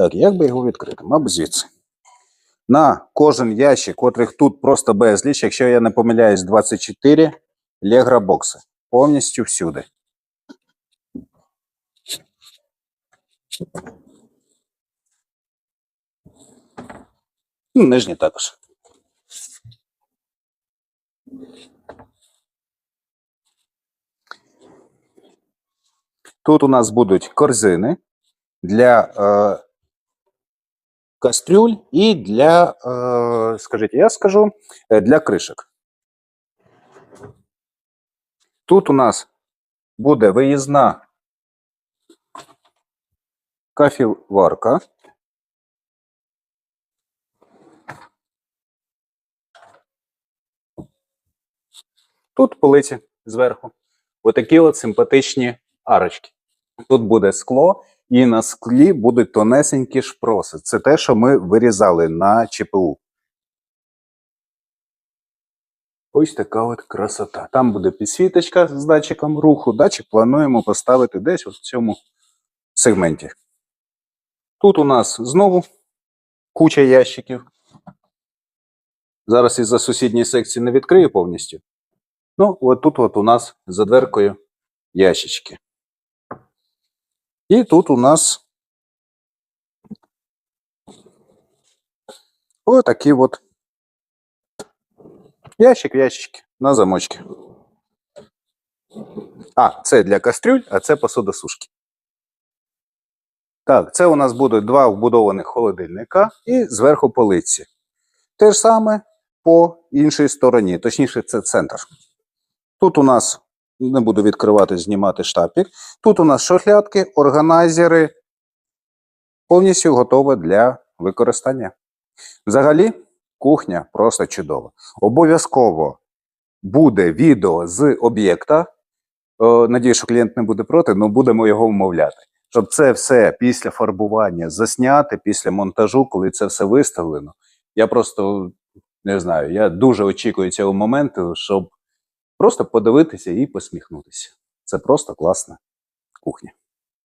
Так, як би його відкрити? Мабуть, звідси. На кожен ящик, котрих тут просто безліч, якщо я не помиляюсь, 24 легра бокси. Повністю всюди. Ну, Нижні також. Тут у нас будуть корзини для е, кастрюль і для, е, скажіть, я скажу, е, для кришок. Тут у нас буде виїзна кафіварка. Тут полиці зверху. Отакі от симпатичні арочки. Тут буде скло, і на склі будуть тонесенькі шпроси. Це те, що ми вирізали на ЧПУ. Ось така от красота. Там буде підсвіточка з датчиком руху. Датчик плануємо поставити десь в цьому сегменті. Тут у нас знову куча ящиків. Зараз із-за сусідньої секції не відкрию повністю. Ну, от тут от у нас за дверкою ящички. І тут у нас отакі от ящик, ящички на замочки. А, це для кастрюль, а це посудосушки. Так, це у нас будуть два вбудованих холодильника і зверху полиці. Те ж саме по іншій стороні, точніше, це центр. Тут у нас не буду відкривати, знімати штапік. Тут у нас шухлядки, органайзери. Повністю готова для використання. Взагалі, кухня просто чудова. Обов'язково буде відео з об'єкта. Е, Надію, що клієнт не буде проти, але будемо його вмовляти. Щоб це все після фарбування засняти, після монтажу, коли це все виставлено. Я просто не знаю, я дуже очікую цього моменту, щоб просто подивитися і посміхнутися. Це просто класна кухня.